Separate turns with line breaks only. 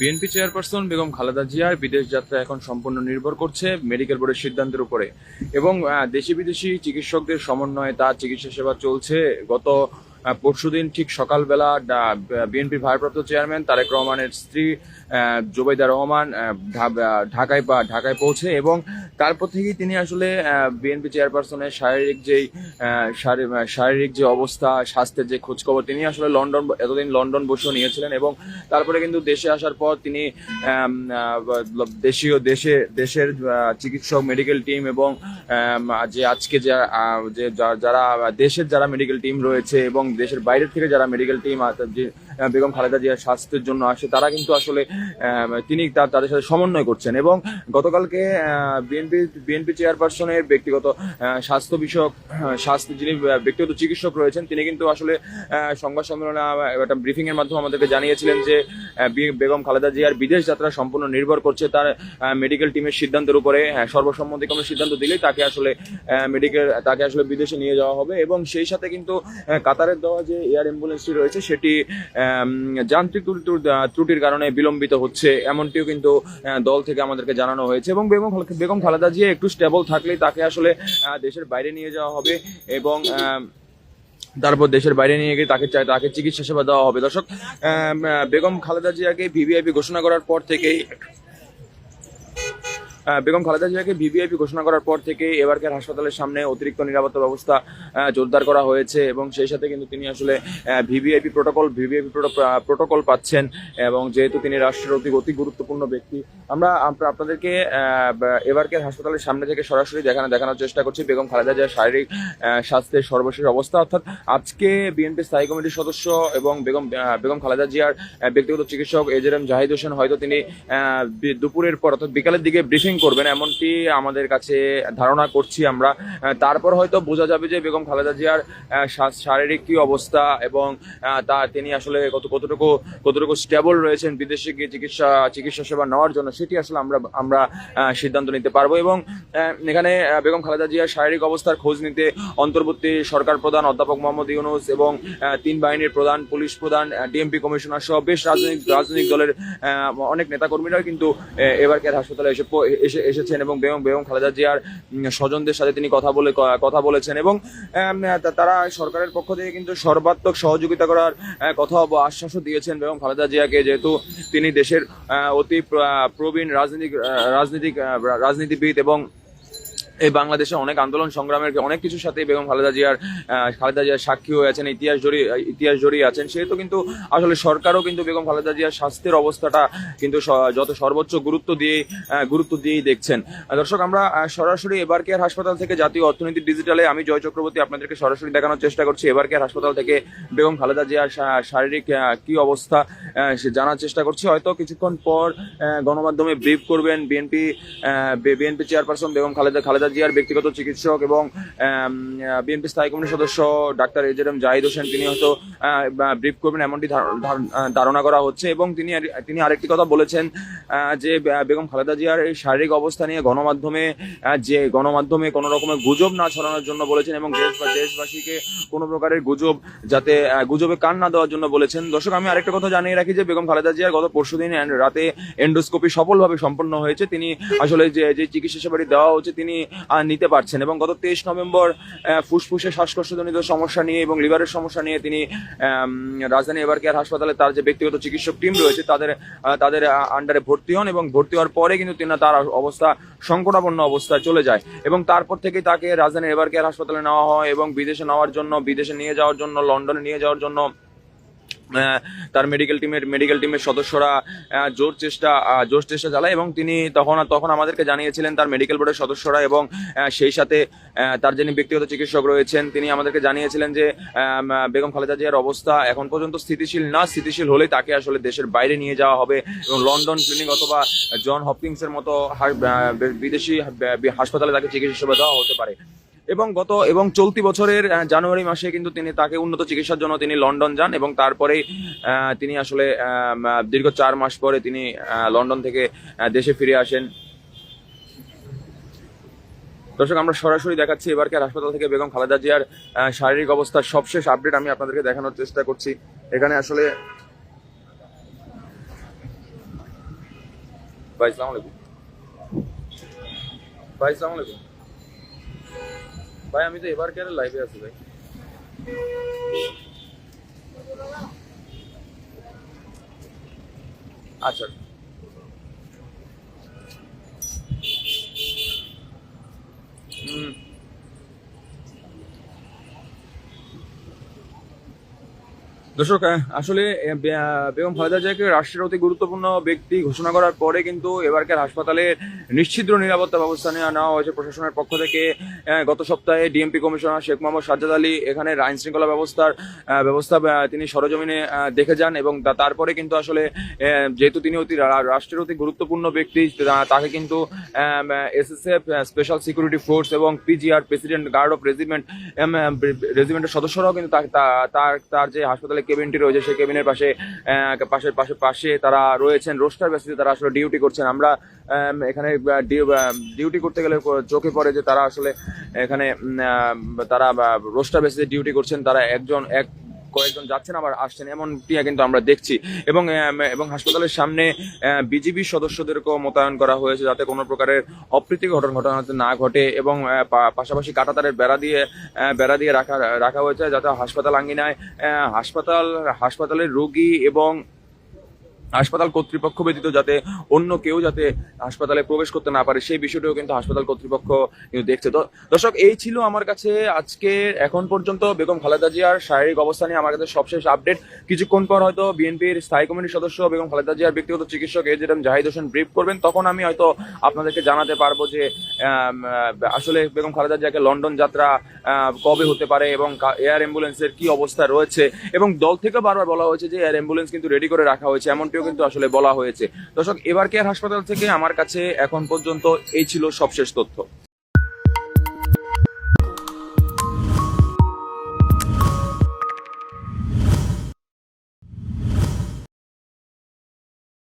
BNP chairperson Begum Khaleda জিয়ার বিদেশ যাত্রা এখন সম্পূর্ণ নির্ভর করছে মেডিকেল বোর্ডের সিদ্ধান্তের উপরে। এবং দেশি বিদেশি চিকিৎসকদের সমন্বয়ে তার চিকিৎসা সেবা চলছে। গত পরশুদিন ঠিক সকালবেলা বিএনপির ভারপ্রাপ্ত চেয়ারম্যান তারেক রহমানের স্ত্রী আহ, জোবাইদা রহমান ঢাকায় ঢাকায় পৌঁছে এবং তারপর থেকেই তিনি আসলে বিএনপি চেয়ারপারসনের শারীরিক যেই শারীরিক যে অবস্থা স্বাস্থ্যের যে খোঁজখবর তিনি আসলে লন্ডন এতদিন লন্ডন বসেও নিয়েছিলেন এবং তারপরে কিন্তু দেশে আসার পর তিনি দেশীয় দেশে দেশের চিকিৎসক মেডিকেল টিম এবং যে আজকে যে যারা দেশের যারা মেডিকেল টিম রয়েছে এবং দেশের বাইরের থেকে যারা মেডিকেল টিম যে বেগম খালেদা জিয়ার স্বাস্থ্যের জন্য আসে তারা কিন্তু আসলে তিনি তার তাদের সাথে সমন্বয় করছেন এবং গতকালকে বিএনপি বিএনপি চেয়ারপারসনের ব্যক্তিগত স্বাস্থ্য বিষয়ক স্বাস্থ্য যিনি ব্যক্তিগত চিকিৎসক রয়েছেন তিনি কিন্তু আসলে সংবাদ সম্মেলনে একটা ব্রিফিং এর মাধ্যমে আমাদেরকে জানিয়েছিলেন যে বেগম খালেদা জিয়ার বিদেশ যাত্রা সম্পূর্ণ নির্ভর করছে তার মেডিকেল টিমের সিদ্ধান্তের উপরে হ্যাঁ, সর্বসম্মতিক্রমে সিদ্ধান্ত দিলেই তাকে আসলে মেডিকেল তাকে আসলে বিদেশে নিয়ে যাওয়া হবে এবং সেই সাথে কিন্তু কাতারের দেওয়া যে এয়ার অ্যাম্বুলেন্সটি রয়েছে সেটি যান্ত্রিক ত্রুটি- ত্রুটির কারণে বিলম্বিত হচ্ছে, এমনটিও কিন্তু দল থেকে আমাদেরকে জানানো হয়েছে। এবং বেগম বেগম খালেদা জিয়া একটু স্টেবল থাকলেই তাকে আসলে দেশের বাইরে নিয়ে যাওয়া হবে এবং তারপর দেশের বাইরে নিয়ে গিয়ে তাকে তাকে চিকিৎসা সেবা দেওয়া হবে। দর্শক বেগম খালেদা জিয়াকে ভিভিআইপি ঘোষণা করার পর থেকেই বেগম খালেদা জিয়াকে ভিভিআইপি ঘোষণা করার পর থেকে এবারকার হাসপাতালের সামনে অতিরিক্ত নিরাপত্তা ব্যবস্থা জোরদার করা হয়েছে এবং সেই সাথে কিন্তু তিনি আসলে ভিভিআইপি প্রোটোকল ভিভিআইপি প্রোটোকল পাচ্ছেন এবং যেহেতু তিনি রাষ্ট্রের অতি অতি গুরুত্বপূর্ণ ব্যক্তি, আমরা আপনাদেরকে এবারকার হাসপাতালের সামনে থেকে সরাসরি দেখানো, দেখানোর চেষ্টা করছি বেগম খালেদা জিয়ার শারীরিক স্বাস্থ্যের সর্বশেষ অবস্থা, অর্থাৎ আজকে বিএনপি স্থায়ী কমিটির সদস্য এবং বেগম বেগম খালেদা জিয়ার ব্যক্তিগত চিকিৎসক এজেরএম জাহিদ হোসেন, হয়তো তিনি দুপুরের পর অর্থাৎ বিকালের দিকে ব্রিফিং করবেন এমনটি আমাদের কাছে ধারণা করছি আমরা। তারপর হয়তো বোঝা যাবে যে বেগম খালেদা জিয়ার শারীরিক কি অবস্থা এবং তা তিনি আসলে কত কতটুকু কতটুকু স্টেবল রয়েছেন বিদেশে গিয়ে চিকিৎসা চিকিৎসা সেবা নেওয়ার জন্য সেটি আসলে আমরা আমরা সিদ্ধান্ত নিতে পারব এবং এখানে বেগম খালেদা জিয়ার শারীরিক অবস্থার খোঁজ নিতে অন্তর্বর্তী সরকার প্রধান অধ্যাপক মোহাম্মদ ইউনুস এবং তিন বাহিনীর প্রধান পুলিশ প্রধান ডিএমপি কমিশনার সহ বেশ রাজনৈতিক রাজনৈতিক দলের অনেক নেতাকর্মীরাও কিন্তু আহ, এবারকার হাসপাতালে এসে এসে এসেছেন এবং বেগম বেগম খালেদা জিয়ার স্বজনদের সাথে তিনি কথা বলে কথা বলেছেন এবং তারা সরকারের পক্ষ থেকে কিন্তু সর্বাত্মক সহযোগিতা করার কথা আশ্বাসও দিয়েছেন বেগম খালেদা জিয়াকে যেহেতু তিনি দেশের অতি প্র- প্রবীণ রাজনৈতিক রাজনীতিক রাজনীতিবিদ এবং এই বাংলাদেশে অনেক আন্দোলন সংগ্রামের অনেক কিছুর সাথে বেগম খালেদা জিয়ার খালেদা জিয়ার সাক্ষী হয়ে আছেন, ইতিহাস জড়িয়ে ইতিহাস জড়িয়ে আছেন। সেহেতু কিন্তু আসলে সরকারও কিন্তু বেগম খালেদা জিয়ার স্বাস্থ্যের অবস্থাটা কিন্তু যত সর্বোচ্চ গুরুত্ব দিয়ে গুরুত্ব দিয়েই দেখছেন। দর্শক, আমরা সরাসরি এবার কেয়ার হাসপাতাল থেকে জাতীয় অর্থনীতি ডিজিটালে আমি জয় চক্রবর্তী আপনাদেরকে সরাসরি দেখানোর চেষ্টা করছি। এবার কেয়ার হাসপাতাল থেকে বেগম খালেদা জিয়ার শারীরিক কি অবস্থা সে জানার চেষ্টা করছি। হয়তো কিছুক্ষণ পর গণমাধ্যমে ব্রিফ করবেন BNP BNP chairperson Begum Khaleda Khaleda জিয়ার ব্যক্তিগত চিকিৎসক এবং বিএনপি স্থায়ী কমিটির সদস্য ডাক্তার এজেরএম জাহিদ হোসেন, তিনি হয়তো ব্রিফ করবেন এমনটি ধার- ধার- ধারণা করা হচ্ছে এবং তিনি তিনি আরেকটি কথা বলেছেন যে বেগম খালেদা জিয়ার এই শারীরিক অবস্থা নিয়ে গণমাধ্যমে যে গণমাধ্যমে কোনো রকমের গুজব না ছড়ানোর জন্য বলেছেন এবং দেশ দেশবাসীকে কোনো প্রকারের গুজব যাতে গুজবে কান না দেওয়ার জন্য বলেছেন। দর্শক, আমি আরেকটা কথা জানিয়ে রাখি যে, বেগম খালেদা জিয়ার গত পরশুদিন রাতে এন্ডোস্কোপি সফলভাবে সম্পন্ন হয়েছে। তিনি আসলে যে যে চিকিৎসা সেবাটি দেওয়া হচ্ছে, তিনি নিতে পারছেন। এবং গত তেইশ নভেম্বর ফুসফুসে শ্বাসকষ্টজনিত সমস্যা নিয়ে এবং লিভারের সমস্যা নিয়ে তিনি রাজধানী এবার কেয়ার হাসপাতালে তার যে ব্যক্তিগত চিকিৎসক টিম রয়েছে, তাদের তাদের আন্ডারে ভর্তি হন এবং ভর্তি হওয়ার পরে কিন্তু তিনি তার অবস্থা, সংকটাপন্ন অবস্থায় চলে যায়। এবং তারপর থেকে তাকে রাজধানী এবার কেয়ার হাসপাতালে নেওয়া হয় এবং বিদেশে নেওয়ার জন্য, বিদেশে নিয়ে যাওয়ার জন্য, লন্ডনে নিয়ে যাওয়ার জন্য তার মেডিকেল টিমের মেডিকেল টিমের সদস্যরা জোর চেষ্টা জোর চেষ্টা চালায় এবং তিনি তখন তখন আমাদেরকে জানিয়েছিলেন তার মেডিকেল বোর্ডের সদস্যরা এবং সেই সাথে তার যিনি ব্যক্তিগত চিকিৎসক রয়েছেন, তিনি আমাদেরকে জানিয়েছিলেন যে বেগম খালেদা জিয়ার অবস্থা এখন পর্যন্ত স্থিতিশীল না, স্থিতিশীল হলে তাকে আসলে দেশের বাইরে নিয়ে যাওয়া হবে এবং লন্ডন ক্লিনিক অথবা জন হপকিংসের মতো বিদেশি হাসপাতালে তাকে চিকিৎসা সেবা দেওয়া হতে পারে। এবং গত এবং চলতি বছরের জানুয়ারি মাসে কিন্তু তিনি তাকে উন্নত চিকিৎসার জন্য তিনি লন্ডন যান এবং তারপরে তিনি আসলে দীর্ঘ চার মাস পরে তিনি লন্ডন থেকে দেশে ফিরে আসেন। দর্শক, আমরা সরাসরি দেখাচ্ছি এবারকার হাসপাতাল থেকে বেগম খালেদা জিয়ার শারীরিক অবস্থার সবশেষ আপডেট আমি আপনাদেরকে দেখানোর চেষ্টা করছি। এখানে আসলে ভাই সালাম ভাই ভাই, আমি তো এবার কেয়ারের লাইভে আছি ভাই? আচ্ছা। দর্শক আসলে বেগম খালেদা জিয়াকে রাষ্ট্রের অতি গুরুত্বপূর্ণ ব্যক্তি ঘোষণা করার পরে কিন্তু এবারকার হাসপাতালে নিশ্চিদ্র নিরাপত্তা ব্যবস্থা নেওয়া নেওয়া হয়েছে প্রশাসনের পক্ষ থেকে। গত সপ্তাহে ডিএমপি কমিশনার শেখ মোহাম্মদ সাজ্জাদ আলী এখানে আইন শৃঙ্খলা ব্যবস্থার ব্যবস্থা তিনি সরজমিনে দেখে যান এবং তারপরে কিন্তু আসলে যেহেতু তিনি অতি রাষ্ট্রের অতি গুরুত্বপূর্ণ ব্যক্তি তাকে কিন্তু এসএসএফ স্পেশাল সিকিউরিটি ফোর্স এবং PGR president guard of regiment রেজিমেন্টের সদস্যরাও কিন্তু তার তার যে হাসপাতালে কেবিনটি রয়েছে সেই কেবিনের পাশে আহ, পাশে পাশে তারা রয়েছেন। রোস্টার বেসিসে তারা আসলে ডিউটি করছেন। আমরা আম, এখানে ডিউটি করতে গেলে চোখে পড়ে যে তারা আসলে এখানে তারা রোস্টার বেসিসে ডিউটি করছেন, তারা একজন, এক, কয়েকজন যাচ্ছেন, আবার আসছেন। এমনটি কিন্তু আমরা দেখছি। এবং এবং হাসপাতালের সামনে বিজিবি সদস্যদেরকেও মোতায়েন করা হয়েছে যাতে কোনো প্রকারের অপ্রীতিকর ঘটনা ঘটনা না ঘটে এবং পাশাপাশি কাটাতারের বেড়া দিয়ে বেড়া দিয়ে রাখা রাখা হয়েছে যাতে হাসপাতাল আঙ্গিনায় হাসপাতাল, হাসপাতালের রোগী এবং হাসপাতাল কর্তৃপক্ষ ব্যতীত যাতে অন্য কেউ যাতে হাসপাতালে প্রবেশ করতে না পারে, সেই বিষয়টিও কিন্তু হাসপাতাল কর্তৃপক্ষ কিন্তু দেখছে। তো দর্শক, এই ছিল আমার কাছে আজকে এখন পর্যন্ত বেগম খালেদা জিয়ার শারীরিক অবস্থা নিয়ে আমার কাছে সবশেষ আপডেট। কিছুক্ষণ পর হয়তো বিএনপির স্থায়ী কমিটির সদস্য বেগম খালেদা জিয়ার ব্যক্তিগত চিকিৎসক এ যেরকম জাহিদ হোসেন ব্রিফ করবেন। তখন আমি হয়তো আপনাদেরকে জানাতে পারব যে আসলে বেগম খালেদা জিয়াকে লন্ডন যাত্রা কবে হতে পারে এবং এয়ার অ্যাম্বুলেন্সের কি অবস্থা রয়েছে। এবং দল থেকে বারবার বলা হয়েছে যে, এয়ার অ্যাম্বুলেন্স কিন্তু রেডি করে রাখা হয়েছে এমনটিও কিন্তু আসলে বলা হয়েছে। দর্শক এবার কেয়ার হাসপাতাল থেকে আমার কাছে এখন পর্যন্ত এই ছিল সবশেষ তথ্য।